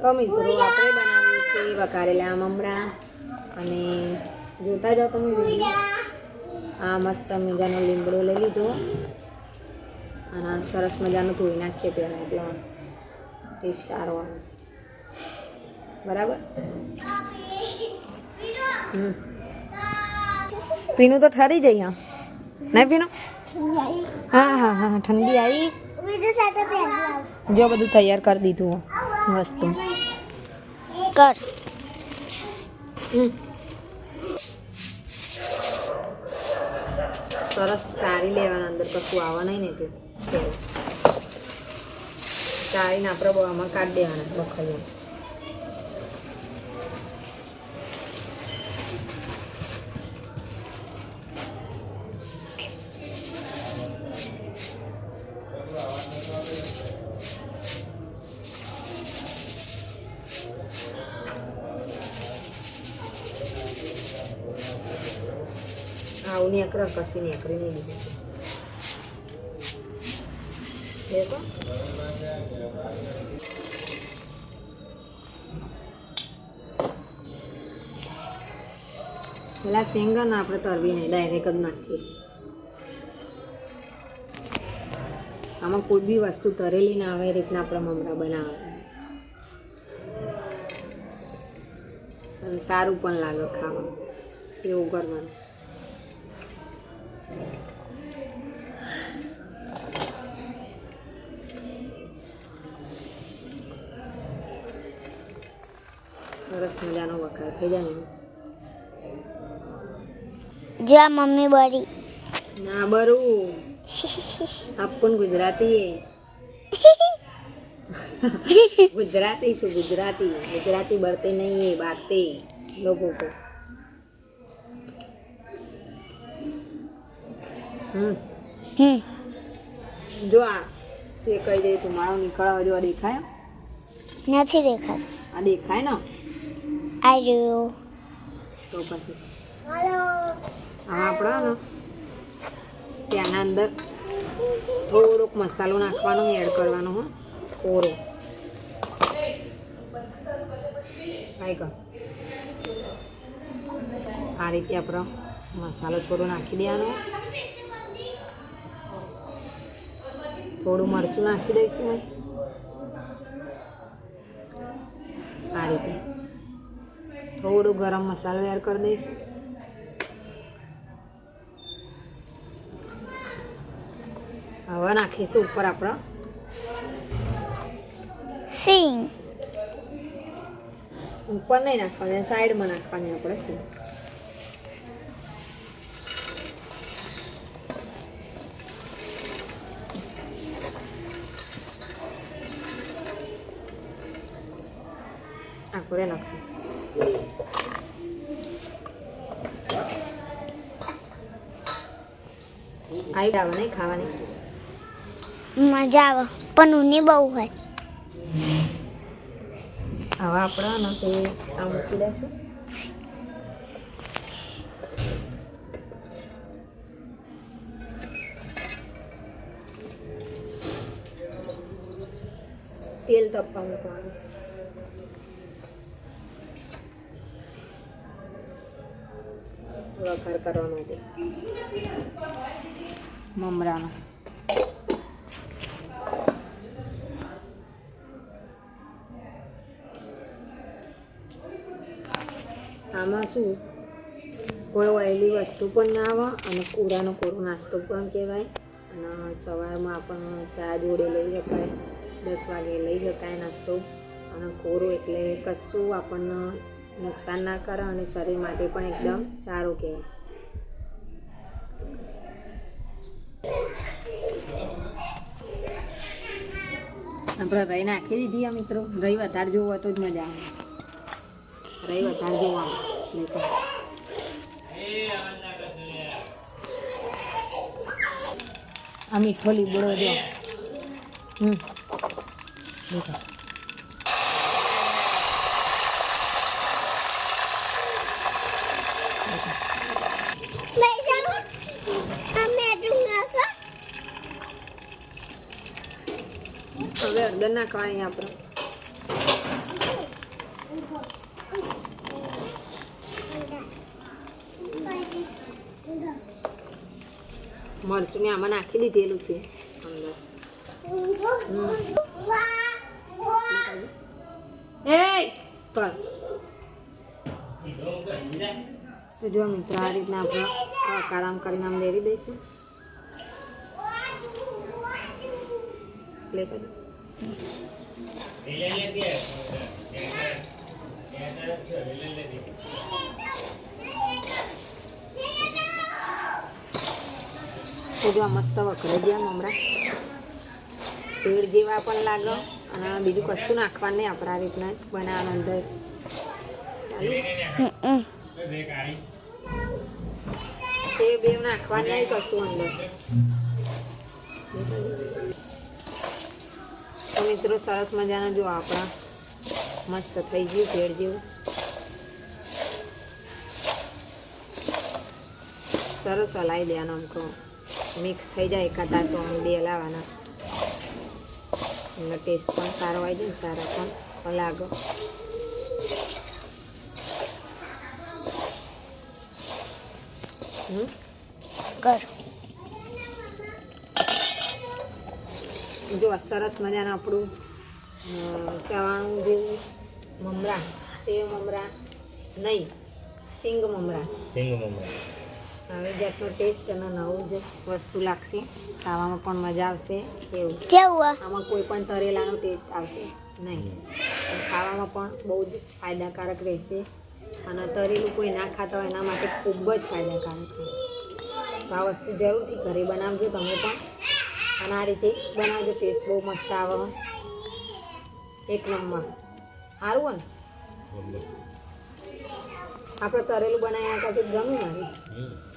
તો મિત્રો આપણે બનાવીએ છીએ વઘારેલા મમરા અને જોતા જાઓ તમે વીડિયો આ મસ્ત મજાનો લીમડો લઈ લીધો. અને સરસ મજાનું ધોઈ નાખીએ પહેલાં એટલે ટેસ્ટ સારો આવે બરાબર? હમ. પીનું તો ઠરી જઈ આમ. નહીં પીનું હા હા હા ઠંડી આવી જો બધું તૈયાર કરી દીધું. વસ્તુ. કર. સરસ ચારી લેવાના અંદર કશું આવે નહીં ને તે ચારીને આપણે આમાં કાઢી દેવાના બખલિયા આવું નેકર કશું નેકરી નહીં લીધું. દેખો પેલા સિંગન આપણે તરવી નહીં ડાયરેક્ટ જ નાખીએ. આમાં કોઈ બી વસ્તુ તરેલી ના આવે, એ રીતના આપણે મમરા બનાવે સારું પણ લાગે ખાવાનું, એવું કરવાનું. સરસ મજાનો વખત થઈ જાય ને. જા મમ્મી બરી. ના બરું. આપણ ગુજરાતી એ ગુજરાતી શું ગુજરાતી. ગુજરાતી બળતે નહીં એ બાતે લોકો કો હમ. જો આ શેકાઈ જાય તો માળો નીકળવા જેવા દેખાય? નથી દેખાય આ દેખાય ને? આ રહ્યો તો પછી? આ આપણે ને ત્યાંના અંદર થોડોક મસાલો નાખવાનો એડ કરવાનો હો. કોરો. આઈ ગયો. આ રીતે આપણે મસાલો થોડો નાખી દેવાનો. થોડું મરચું નાખી દઈશું. આ રીતે. થોડું ગરમ મસાલો એડ કરી દઈશું હવે નાખીશું ઉપર આપણે સિંગ ઉપર નહીં નાખવાની સાઈડમાં નાખવાની આપણે સિંગ આપણે નાખશું આવી આવે નહીં ખાવાની મજા આવે પણ ઊની બહુ હોય. હવે આપણે ને તે આ મૂકી દઈશું તેલ તપવા મૂકવાનું. વઘાર કરવાનો છે. મમરાનો. આમાં શું? કોઈ ઓઇલી વસ્તુ પણ ના આવે અને કોરાનો કોરો નાસ્તો પણ કહેવાય. અને સવારમાં આપણને ચા જોડે લઈ શકાય દસ વાગે લઈ શકાય નાસ્તો. અને કોરો એટલે કશું આપણને નુકસાન ના કરે અને શરીર માટે પણ એકદમ સારું કહેવાય. આપણે રહી નાખી દીધી આ મિત્રો. રહી વધારે જોવું તો જ મજા આવે. રહી વધારે જોવાનું દેખો આ મીઠો લીબડો જો. હમ. હળદર નાખવાની આપણે. મરચું મેં આમાં નાખી દીધેલું છે અંદર. એ પર તો આ રીતના આપણે કારામ કરીને આમ લેવી દઈશું પ્લે કરી આ મસ્ત વખરે ગયા મમરા જેવા પણ લાગે. અને બીજું કશું નાખવાનું નહીં આપણે આ રીતના બનાવવાનું અંદર. તે બે નાખવાનું નહીં કશું અંદર. તો મિત્રો, સરસ મજાના જો આપણા મસ્ત થઈ ગયું ભેળ જેવું. સરસ હલાવી દેવાનો આમ કહું મિક્સ થઈ જાય એકાદા તો આમ બે હલાવવાના એનો ટેસ્ટ પણ સારો આવી જાય ને, સારા પણ હલાગો કર. જો સરસ મજાનું આપણું ચવાણું જેવું મમરા. સેવ મમરા નહીં સિંગ મમરા. સિંગ મમરા. હવે જાતનો ટેસ્ટ અને નવું જ વસ્તુ લાગશે ખાવામાં પણ મજા આવશે એવું. કેવું? આમાં કોઈ પણ તરેલાનો ટેસ્ટ આવશે નહીં. ખાવામાં પણ બહુ જ ફાયદાકારક રહેશે. અને તરેલું કોઈ ના ખાતા હોય એના માટે ખૂબ જ ફાયદાકારક છે. તો આ વસ્તુ જરૂરથી ઘરે બનાવજો તમે પણ અને આ રીતે બનાવજો ટેસ્ટ. બહુ મસ્ત આવે. એક નંબર. સારું ને? આપણે તરેલું બનાવ્યા કરતાં ગમ્યું હમ.